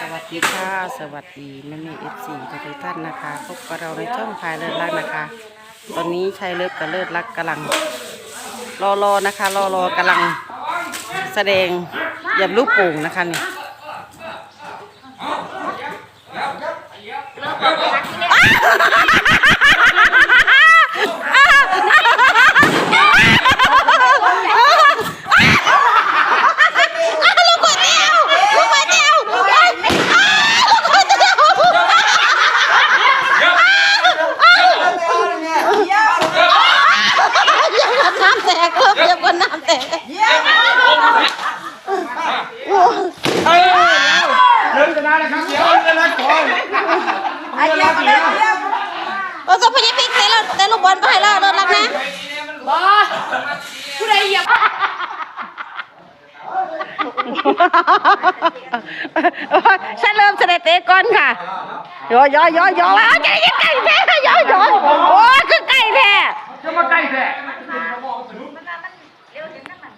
สวัสดีค่ะ สวัสดีแม่แม่เอฟซีทุกท่านนะคะพบกับเราในช่องพายเลิศรักนะคะ ตอนนี้ชายเลิศกับเลิศรักกำลัง รอรอนะคะ รอรอกำลังแสดงหยับลูกโป่งนะคะนี่น้ำแตกเริ่มเหยียบกันน้ำแตก เริ่มจะได้แล้วครับเดี๋ยวจะได้ก่อนเออก็พยิพิกเตะแล้วเตะลูกบอลไปให้เราเลิศรักนะผู้ใดเหยียบฉันเริ่มเสด็จเตะก่อนค่ะย่อย่อย่อย่อว้าวใจเย็นไก่แท้ย่อย่อโอ้ยคือไก่แท้ จะมาใกล้แท้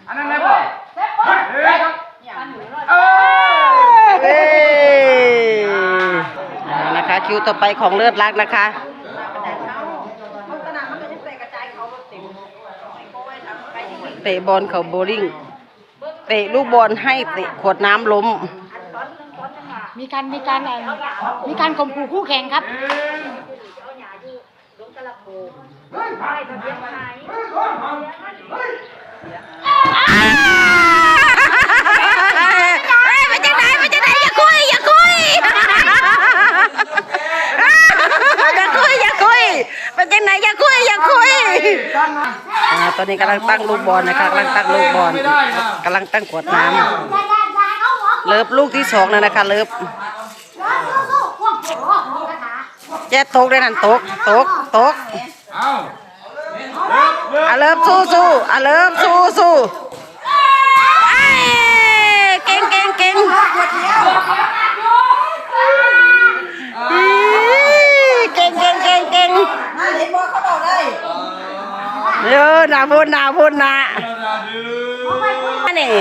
อันนั้นอะไรบ่เฮ้ยครับเออ เอ้ยเอานะคะคิว ต่อไปของเลิศรักนะคะ เตะบอลเขาโบลิ่ง เตะลูกบอลให้เตะขวดน้ำล้ม มีการมีการอะไรมีการข่มขู่คู่แข่งครับ เฮ้ยมันจะไหนมันจะไหนอย่าคุยอย่าคุยอย่าคุยอย่าคุยมันจะ ไหนอย่าคุยอย่าคุยอ่าตอนนี้กำลังตั้งลูกบอลนะคะกำลังตั้งลูกบอลกำลังตั้งขวดน้ำเลิฟลูกที่สองแล้วนะคะ เลิฟแจ๊ตกด้วยนั่นตกตกตกเอาอะเลิฟสู้สู้อะเลิฟสู้สู้เอ้ยเก่งเก่งเก่งอี๋เก่งเก่งเก่งเก่งเออหนาบุญหนาบุญนะนี่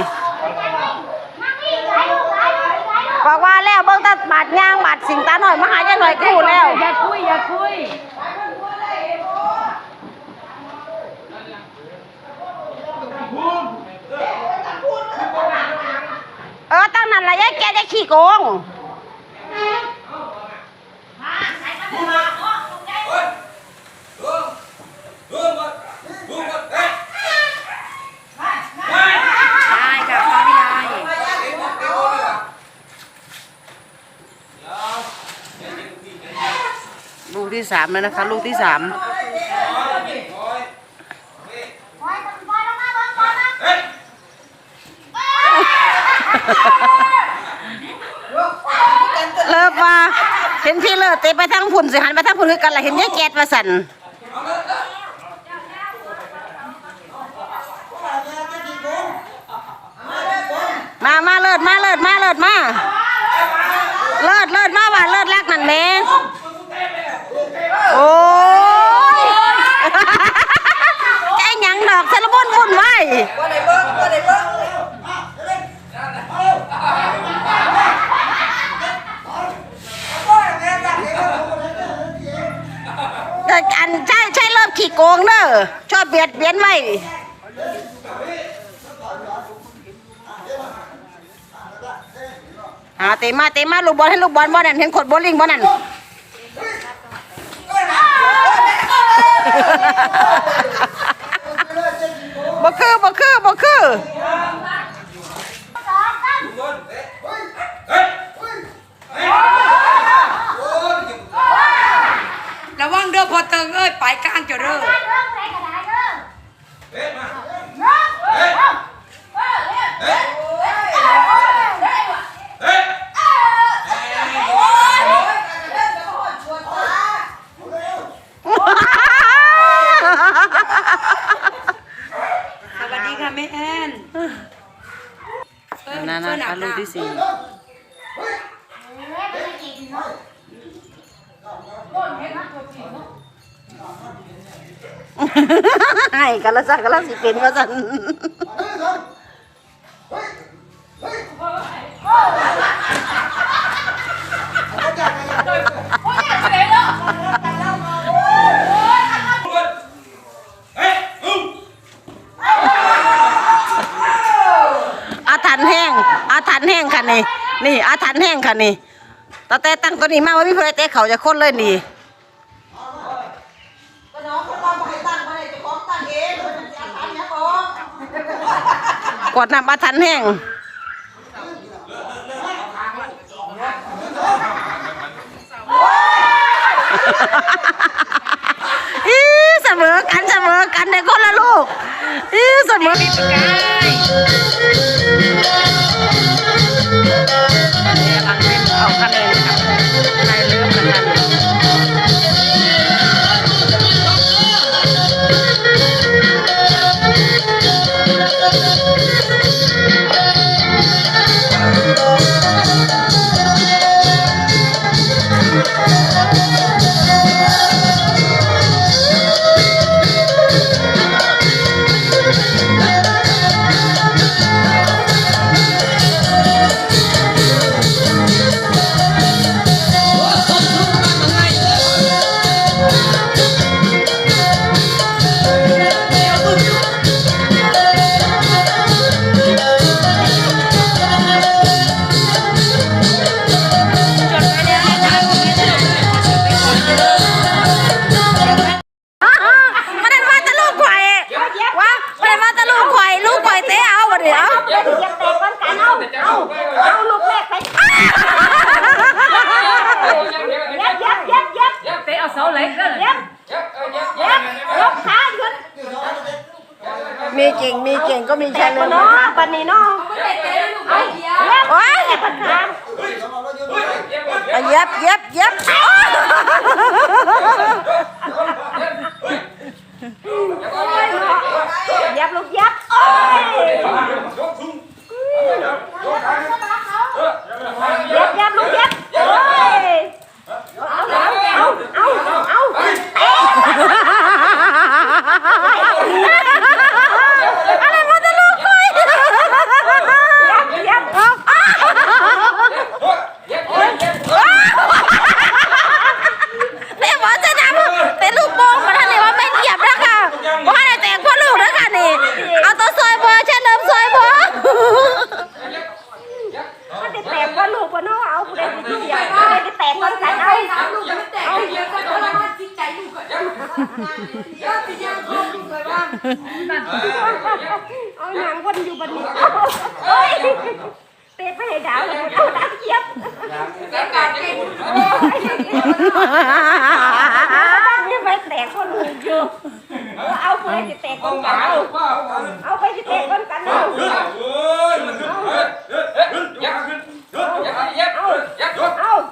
บอกว่าแล้วเบิ่งแตาบาดย่างบาดสิงตาหน่อยมาหาจะหน่อยกู้แล้วอย่าคุยอย่าคุยเออตั้งนั้นละยายแกจะขี้โกง ได้ค่ะพาพี่นายลูก ที่สามแล้วนะคะ ลูกที่สามเลิกมาเห็นพี่เลิศเตะไปทางพุ่นสิหันไปทางพุ่นคือกันละเห็นยายแกดมาสั่นมามาเลิศมาเลิศมาเลิศมา เลิศเลิศมาว่าเลิศรักนั่นแม่ โอ้ยใจหยังดอกสารบุญวุ่นวายแต่อันใช่ใช่เริ่มขี้โกงเด้อชอบเบียดเบียนไว้อ่าเตะมาเตะมาลูกบอลให้ลูกบอลบอลนั่นเห็นขดบอลลิงบอลนั่น บ่คือบ่คือบ่คือระวังเด้อพอเติงเอ้ยไปกลางเจ้าเด้อ ให้กันละซักกันละสิเป็นว่าซั่นอาถรรพ์แห้งอาถันแห้งค่ะนี่นี่อาถันแห้งค่ะนี่ตั้แต่ตั้งตัวนี้มาว่าพี่เพื่อเตะเขาจะค้นเลยนี่ กดน้ำอาถรรพ์แห้งอีเสมอกันเสมอกันในคนละลูกอีเสมอ นี่เนาะเอายับโอ้ยปัญหาเย็บเย็บเย็บยับลูกเย็บโอ้ยยับยับลูกยับโอ้ยเอาเอาเอาเอา อะไรมาแตะลูกไข่ ยับ เตะบอลจะดำเตะลูกโป่งมาทันเลยว่าไม่เหยียบนะคะว่าให้แตกพ่อลูกนะคะนี่ เอาตัวซอยบอเช่นเดิมซอยบอ มันจะแตกว่าลูกว่าน้องเอาผู้ใดสิเดียวผู้ใดจะแตกคนกันเอา เอาหนังวนอยู่บนนี้เอ้ยเตะไปให้ดาวเลยเอาดาวเยียบนี่ไปแตกคนหูเยอะเอาผู้ใดจะแตกคนกันเอาเอาไปจะแตกคนกันเอา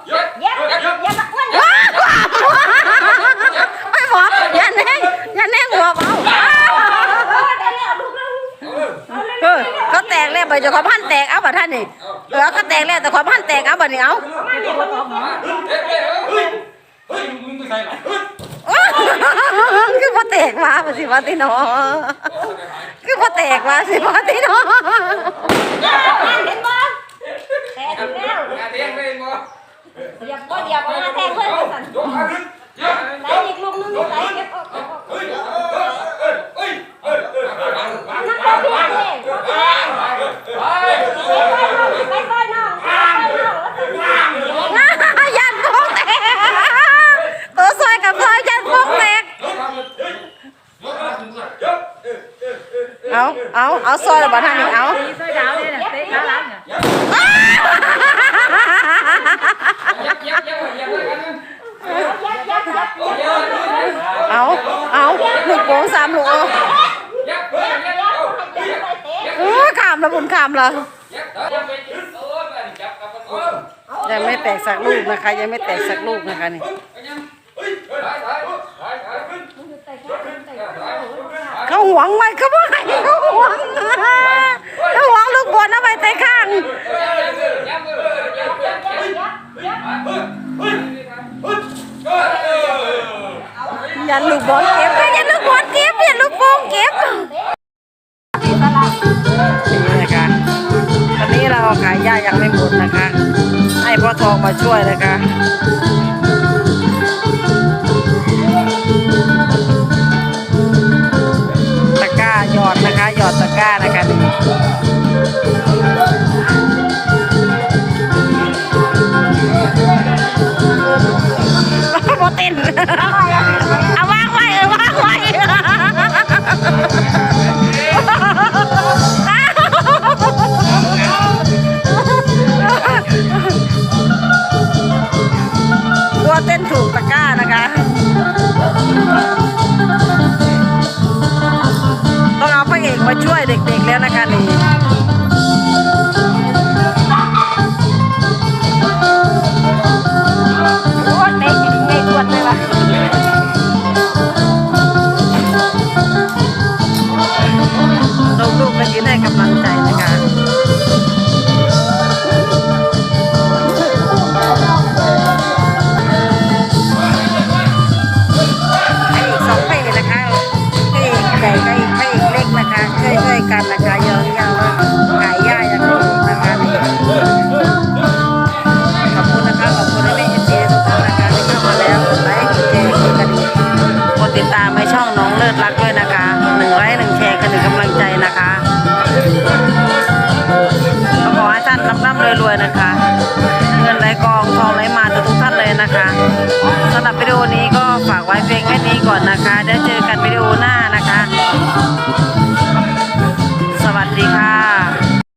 เย็บเย็บเย็บอ้วน ไม่หมออย่าแน่งอย่าแน่งหัวเบา ได้แล้วลูกนึง เออเขา แล้วไปจะความพันแตกเอาบ่ท่านนี่เออเขาแตกแล้วแต่ความพันแตกเอาบ่นี่เอาคือพอแตกมาบ่สิว่าติเนาะคือพอแตกมาสิว่าติเนาะเห็นบ่แตกแล้วอย่าบ่เดียวมาแทงเพื่อนสั่นไหนอีกลูกนึงไหนเก็บออกนั่นก็เพียงเลยไปไปน้องไปน้อง ยันโป้งแตกตัวซอยกับซอยยันโป้งแตกเอาเอาเอาซอยแล้วบ่ท่านนี่เอาตีซอยดาวเนี่ยเตะขาหลังอะยับยับยับเอาเอาลูกโป่งสามลูกเอา เออขามแล้วบุญขามแล้วยังไม่แตกสักลูกนะคะ ยังไม่แตกสักลูกนะคะนี่เขาหวงไหมเขาว่าไงเขาหวงเขาหวงลูกบอลเอาไปเตะข้างยันลูกบอลเก็บยัน ทองมาช่วยนะคะตะามไปช่องน้องเลิศรักด้วยนะคะหนึ่งไลค์หนึ่งแชร์กันหนึ่งกำลังใจนะคะขอให้ท่านร่ำร่ำรวยๆนะคะ เงินไหลกองทองไหลมาทุกท่านเลยนะคะสำหรับวิดีโอนี้ก็ฝากไว้เพียงแค่นี้ก่อนนะคะเดี๋ยวเจอ